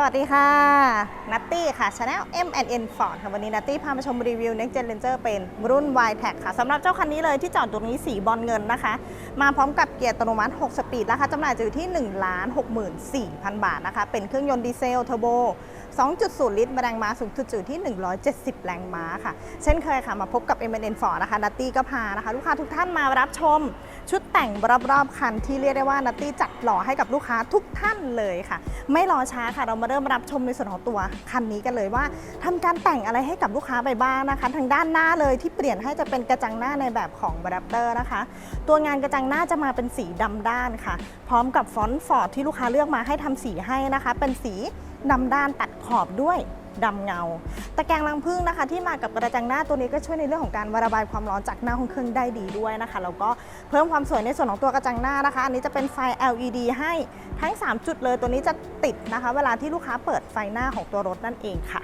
สวัสดีค่ะนัตตี้ค่ะชาแนล M&N Ford ค่ะวันนี้นัตตี้พามาชมรีวิว Next Gen Ranger เป็นรุ่น y t e c ค่ะสำหรับเจ้าคันนี้เลยที่จอดตรงนี้สีบอลเงินนะคะ มาพร้อมกับเกียร์อัตโนมัติ 6 สปีดราคาจำหน่ายจะอยู่ที่ 1 6 4 0 0 0 บาทนะคะ เป็นเครื่องยนต์ดีเซลเทอร์โบ 2.0 ลิตรแรงม้าสูงสุดอยู่ที่ 170 แรงม้าค่ะ เช่นเคยค่ะ มาพบกับ M&N Ford นะคะนัตตี้ก็พานะคะ ลูกค้าทุกท่านมารับชม ชุดแต่งรอบๆคันที่เรียกได้ว่านัตตี้จัดหล่อให้กับลูกค้าทุกท่านเลยค่ะ ไม่รอช้าค่ะ เรามาเริ่มรับชมในส่วนของตัวคันนี้กันเลยว่าทำการแต่งอะไรให้กับลูกค้าไปบ้างนะคะ ทางด้านหน้าเลยที่เปลี่ยนให้จะเป็นกระจังหน้าในแบบของ r a p t o r นะคะ ตัวงานกระจังหน้าจะมาเป็นสีดำด้านค่ะ พร้อมกับฟอนต์ฟอร์ดที่ลูกค้าเลือกมาให้ทำสีให้นะคะ เป็นสีดำด้านตัดขอบด้วยดำเงา ตะแกรงรังผึ้งนะคะ ที่มากับกระจังหน้าตัวนี้ก็ช่วยในเรื่องของการระบายความร้อนจากหน้าของเครื่องได้ดีด้วยนะคะแล้วก็เพิ่มความสวยในส่วนของตัวกระจังหน้านะคะ อันนี้จะเป็นไฟ LED ให้ทั้ง 3 จุดเลยตัวนี้จะติดนะคะ เวลาที่ลูกค้าเปิดไฟหน้าของตัวรถนั่นเองค่ะ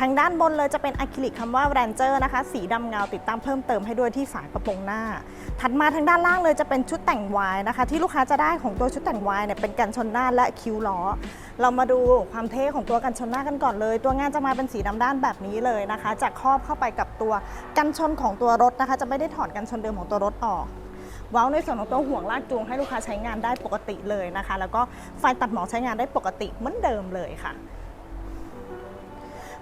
ทางด้านบนเลยจะเป็นอะคริลิกคำว่า Ranger นะคะ สีดำเงาติดตั้งเพิ่มเติมให้ด้วยที่ฝากระโปรงหน้า ถัดมาทางด้านล่างเลยจะเป็นชุดแต่งวายนะคะ ที่ลูกค้าจะได้ของตัวชุดแต่งวายเนี่ยเป็นกันชนหน้าและคิ้วล้อ เรามาดูความเท่ของตัวกันชนหน้ากันก่อนเลย ตัวงานจะมาเป็นสีดำด้านแบบนี้เลยนะคะจะครอบเข้าไปกับตัวกันชนของตัวรถนะคะ จะไม่ได้ถอดกันชนเดิมของตัวรถออกเว้าในส่วนของตัวห่วงลากจูงให้ลูกค้าใช้งานได้ปกติเลยนะคะ แล้วก็ไฟตัดหมอกใช้งานได้ปกติเหมือนเดิมเลยค่ะ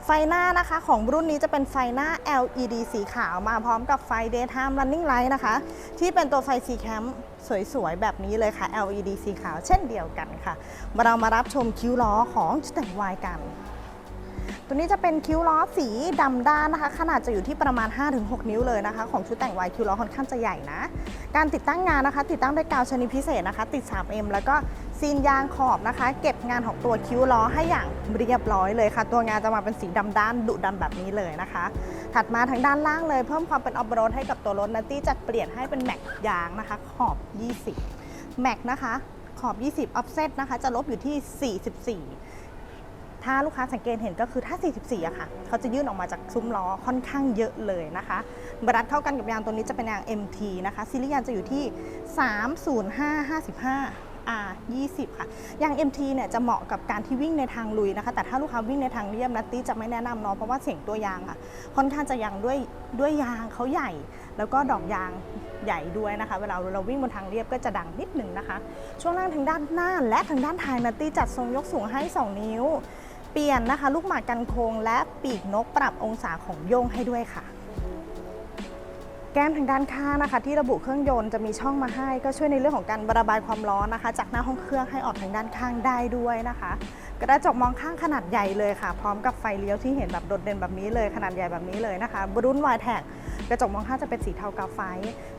ไฟหน้านะคะของรุ่นนี้จะเป็นไฟหน้า LED สีขาวมาพร้อมกับไฟ Daytime Running Light นะคะ ที่เป็นตัวไฟ C Cam สวยๆ แบบนี้เลยค่ะ LED สีขาวเช่นเดียวกันค่ะมาเรามารับชมคิ้วล้อของชุดแต่งวายกัน ตัวนี้จะเป็นคิ้วล้อสีดำด้านนะคะ ขนาดจะอยู่ที่ประมาณ 5-6 นิ้วเลยนะคะ ของชุดแต่งวายคิ้วล้อค่อนข้างจะใหญ่นะ การติดตั้งงานนะคะ ติดตั้งด้วยกาวชนิดพิเศษนะคะ ติด 3M แล้วก็ซีนยางขอบนะคะ เก็บงานของตัวคิ้วล้อให้อย่างเรียบร้อยเลยค่ะ ตัวงานจะมาเป็นสีดำด้านดุดำแบบนี้เลยนะคะ ถัดมาทางด้านล่างเลยเพิ่มความเป็นออฟโรดให้กับตัวรถนัตตี้จะเปลี่ยนให้เป็นแม็กยางนะคะ ขอบ 20 แม็กนะคะขอบ 20ออฟเซตนะคะ จะลบอยู่ที่ 44 ถ้าลูกค้าสังเกตเห็นก็คือถ้า 44อะค่ะ เขาจะยื่นออกมาจากซุ้มล้อค่อนข้างเยอะเลยนะคะบรัดเข้ากันกับยางตัวนี้จะเป็นยาง MT นะคะซีรีส์ยางจะอยู่ที่ 30555 R 20ค่ะ ยาง MT เนี่ยจะเหมาะกับการที่วิ่งในทางลุยนะคะ แต่ถ้าลูกค้าวิ่งในทางเรียบนัตตี้จะไม่แนะนำเนาะ เพราะว่าเสียงตัวยางค่ะ ค่อนข้างจะยังด้วยด้วยยางเขาใหญ่ แล้วก็ดอกยางใหญ่ด้วยนะคะ เวลาเราวิ่งบนทางเรียบก็จะดังนิดหนึ่งนะคะ ช่วงล่างทางด้านหน้าและทางด้านท้ายนัตตี้จัดทรงยกสูงให้ 2 นิ้ว เปลี่ยนนะคะ ลูกหมากกันโค้งและปีกนกปรับองศาของโยงให้ด้วยค่ะ แก้มทางด้านข้างนะคะ ที่ระบุเครื่องยนต์จะมีช่องมาให้ ก็ช่วยในเรื่องของการระบายความร้อนนะคะ จากหน้าห้องเครื่องให้ออกทางด้านข้างได้ด้วยนะคะ กระจกมองข้างขนาดใหญ่เลยค่ะ พร้อมกับไฟเลี้ยวที่เห็นแบบโดดเด่นแบบนี้เลยขนาดใหญ่แบบนี้เลยนะคะบรุ่นวายแท็กกระจกมองข้างจะเป็นสีเทากาไฟ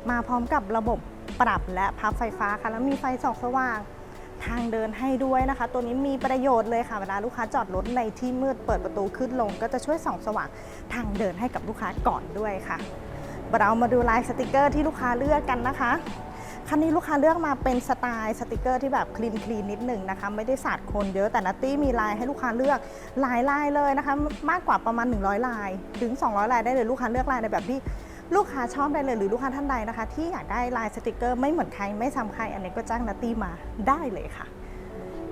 มาพร้อมกับระบบปรับและพับไฟฟ้าค่ะแล้วมีไฟส่องสว่าง ทางเดินให้ด้วยนะคะ ตัวนี้มีประโยชน์เลยค่ะเวลาลูกค้าจอดรถในที่มืดเปิดประตูขึ้นลง ก็จะช่วยส่องสว่างทางเดินให้กับลูกค้าก่อนด้วยค่ะ เรามาดูลายสติกเกอร์ที่ลูกค้าเลือกกันนะคะคันนี้ลูกค้าเลือกมาเป็นสไตล์สติกเกอร์ที่แบบคลีนคลีนนิดหนึ่งนะคะไม่ได้สาดคนเยอะแต่นัตตี้มีลายให้ลูกค้าเลือกหลายลายเลยนะคะ มากกว่าประมาณ 100 ลาย ถึง 200 ลายได้เลยลูกค้าเลือกลายในแบบที่ ลูกค้าชอบได้เลยหรือลูกค้าท่านใดนะคะ ที่อยากได้ลายสติกเกอร์ไม่เหมือนใครไม่ซ้ำใคร อันนี้ก็จ้างนัตตี้มาได้เลยค่ะ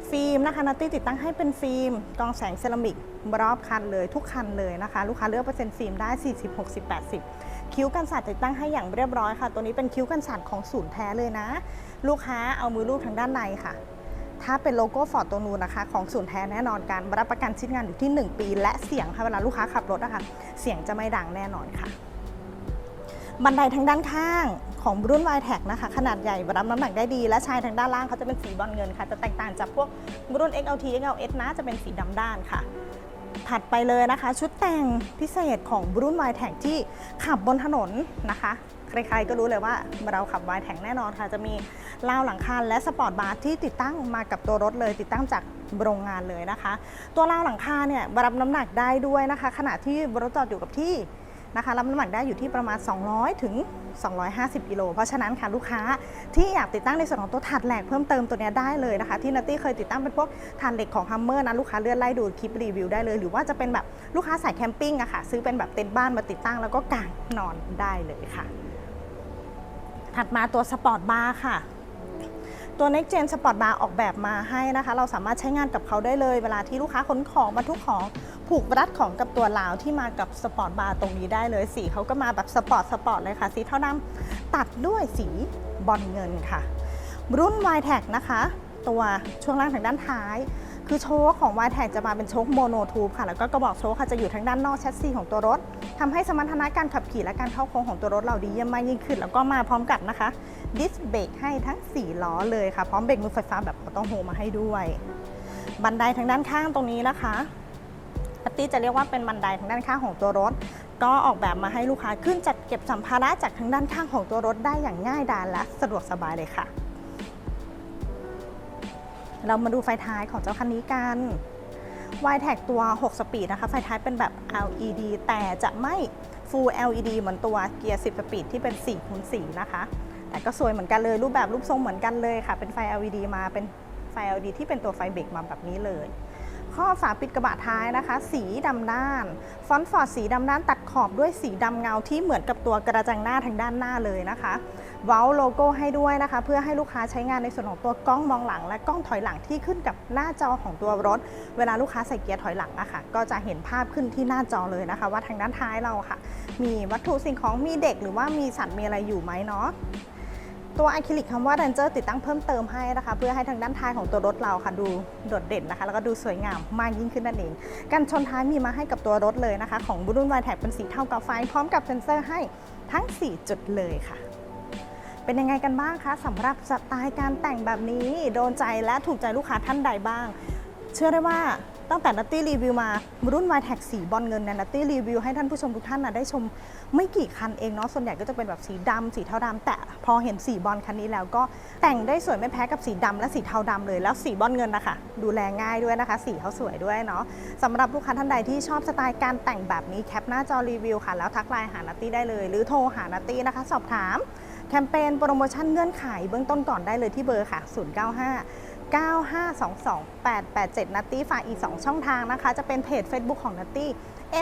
ฟิล์มนะคะนัตตี้ติดตั้งให้เป็นฟิล์มกรองแสงเซรามิกรอบคันเลยทุกคันเลยนะคะ ลูกค้าเลือกเปอร์เซ็นต์ฟิล์มได้ 40 60 80 คิ้วกันสาดติดตั้งให้อย่างเรียบร้อยค่ะ ตัวนี้เป็นคิ้วกันสาดของศูนย์แท้เลยนะ ลูกค้าเอามือลูบทางด้านในค่ะถ้าเป็นโลโก้ฟอร์ดตัวนูนนะคะของศูนย์แท้แน่นอนการรับประกันชิ้นงานอยู่ที่ 1 ปี และเสียงค่ะเวลาลูกค้าขับรถอะคะเสียงจะไม่ดังแน่นอนค่ะ บันไดทางด้านข้างของรุ่น y t e c นะคะ ขนาดใหญ่รับน้ำหนักได้ดี และชายทางด้านล่างเขาจะเป็นสีบอลเงินค่ะ จะแตกต่างจากพวกรุ่น XLT XLS นะจะเป็นสีดำด้านค่ะ ถัดไปเลยนะคะ ชุดแต่งพิเศษของรุ่น y t e c ที่ขับบนถนนนะคะใครๆก็รู้เลยว่าเราขับ y t e c แน่นอนค่ะ จะมีราวหลังคาและสปอร์ตบาร์ที่ติดตั้งมากับตัวรถเลย ติดตั้งจากโรงงานเลยนะคะ ตัวราวหลังคาเนี่ยรับน้ำหนักได้ด้วยนะคะ ขณะที่รถจอดอยู่กับที่ นะคะรับน้ำหนักได้อยู่ที่ประมาณ 200 ถึง 250 กิโล เพราะฉะนั้นค่ะลูกค้าที่อยากติดตั้งในส่วนของตัวถาดแหลกเพิ่มเติมตัวนี้ได้เลยนะคะ ที่นัตตี้เคยติดตั้งเป็นพวกถาดเหล็กของฮัมเมอร์นะลูกค้าเลื่อนไล่ดูคลิปรีวิวได้เลย หรือว่าจะเป็นแบบลูกค้าสายแคมปิ้งอะค่ะ ซื้อเป็นแบบเต็นท์บ้านมาติดตั้งแล้วก็กางนอนได้เลยค่ะ ถัดมาตัวสปอร์ตบาร์ค่ะ ตัว Next Gen Sport Bar ออกแบบมาให้นะคะ เราสามารถใช้งานกับเขาได้เลย เวลาที่ลูกค้าขนของบรรทุกของผูกรัดของกับตัวลาวที่มากับสปอร์ตบาร์ตรงนี้ได้เลย สีเขาก็มาแบบสปอร์ตสปอร์ตเลยค่ะ สีเท่าดำตัดด้วยสีบอลเงินค่ะ รุ่น y t e c นะคะ ตัวช่วงล่างทางด้านท้าย คือโชคของ y t e c จะมาเป็นโชคโมโนทูบค่ะ แล้วก็กระบอกโชคค่ะจะอยู่ทางด้านนอกแชสซีของตัวรถทำให้สมรรถนะการขับขี่และการเข้าโค้งของตัวรถเราดีเยี่ยมมากยิ่งขึ้น แล้วก็มาพร้อมกับนะคะ ดิสเบรกให้ทั้ง 4 ล้อเลยค่ะ พร้อมเบรกมือไฟฟ้าแบบออโต้โฮมาให้ด้วย บันไดทางด้านข้างตรงนี้นะคะปัตตี้จะเรียกว่าเป็นบันไดทางด้านข้างของตัวรถ ก็ออกแบบมาให้ลูกค้าขึ้นจัดเก็บสัมภาระจากทางด้านข้างของตัวรถได้อย่างง่ายดายและสะดวกสบายเลยค่ะ เรามาดูไฟท้ายของเจ้าคันนี้กัน y t e c ตัว 6 สปีดนะคะ ไฟท้ายเป็นแบบ LED แต่จะไม่ Full LED เหมือนตัวเกียร์ 10 สปีดที่เป็น4คูณ4นะคะ ก็สวยเหมือนกันเลยรูปแบบรูปทรงเหมือนกันเลยค่ะ เป็นไฟ LED มาเป็นไฟ LED ที่เป็นตัวไฟเบรกมาแบบนี้เลย ข้อฝาปิดกระบะท้ายนะคะ สีดำด้าน ฟอนต์ฟอร์ดสีดำด้านตัดขอบด้วยสีดำเงาที่เหมือนกับตัวกระจังหน้าทางด้านหน้าเลยนะคะเว้าโลโก้ให้ด้วยนะคะ เพื่อให้ลูกค้าใช้งานในส่วนของตัวกล้องมองหลัง และกล้องถอยหลังที่ขึ้นกับหน้าจอของตัวรถ เวลาลูกค้าใส่เกียร์ถอยหลังอะคะ่ะ ก็จะเห็นภาพขึ้นที่หน้าจอเลยนะคะ ว่าทางด้านท้ายเราค่ะ มีวัตถุสิ่งของมีเด็กหรือว่ามีสัตว์มีอะไรอยู่ไหมเนาะ ตัวอะคริลิกคำว่า Ranger ติดตั้งเพิ่มเติมให้นะคะ เพื่อให้ทางด้านท้ายของตัวรถเราค่ะดูโดดเด่นนะคะ แล้วก็ดูสวยงามมากยิ่งขึ้นนั่นเองการชนท้ายมีมาให้กับตัวรถเลยนะคะ ของรุ่น y t e c เป็นสีเทากับไฟพร้อมกับเซ็นเซอร์ให้ทั้ง 4 จุดเลยค่ะ เป็นยังไงกันบ้างคะสำหรับสไตล์การแต่งแบบนี้โดนใจและถูกใจลูกค้าท่านใดบ้าง เชื่อได้ว่า ตั้งแต่นัตตี้รีวิวมารุ่น y t e c สีบอลเงินเนี่ยนัตตี้รีวิวให้ท่านผู้ชมทุกท่านนะได้ชมไม่กี่คันเองเนาะส่วนใหญ่ก็จะเป็นแบบสีดำสีเทาดำแต่พอเห็นสีบอลคันนี้แล้วก็แต่งได้สวยไม่แพ้กับสีดำและสีเทาดำเลยแล้วสีบอลเงินนะคะดูแลง่ายด้วยนะคะ สีเขาสวยด้วยเนาะสำหรับลูกค้าท่านใดที่ชอบสไตล์การแต่งแบบนี้แคปหน้าจอรีวิวค่ะแล้วทักไลน์หานัตตี้ได้เลย หรือโทรหานัตตี้นะคะ สอบถามแคมเปญโปรโมชั่นเงื่อนไขเบื้องต้นก่อนได้เลยที่เบอร์ค่ะ 095 9522 887 นัตตี้ฝากอีก 2 ช่องทางนะคะ จะเป็นเพจ Facebook ของนัตตี้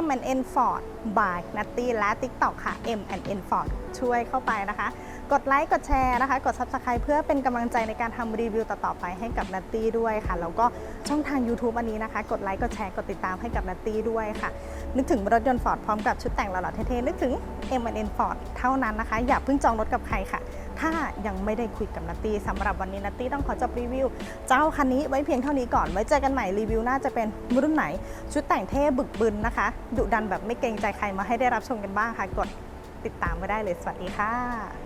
M&N Ford by นัตตี้และ TikTok ค่ะ M&N Ford ช่วยเข้าไปนะคะ กดไลค์กดแชร์นะคะ กด Subscribe เพื่อเป็นกำลังใจในการทำรีวิวต่อๆไปให้กับนัตตี้ด้วยค่ะ แล้วก็ช่องทาง YouTube อันนี้นะคะ กดไลค์กดแชร์กดติดตามให้กับนัตตี้ด้วยค่ะ นึกถึงรถยนต์ Ford พร้อมกับชุดแต่งหล่อๆเท่ๆนึกถึง M&N Ford เท่านั้นนะคะ อย่าเพิ่งจองรถกับใครค่ะ ถ้ายังไม่ได้คุยกับนัตตี้สำหรับวันนี้นัตตี้ต้องขอจบรีวิว เจ้าคันนี้ไว้เพียงเท่านี้ก่อน ไว้เจอกันใหม่รีวิวน่าจะเป็นรุ่นไหน ชุดแต่งเท่บึกบึนนะคะดุดันแบบไม่เกรงใจใครมาให้ได้รับชมกันบ้างค่ะ กดติดตามไว้ได้เลย สวัสดีค่ะ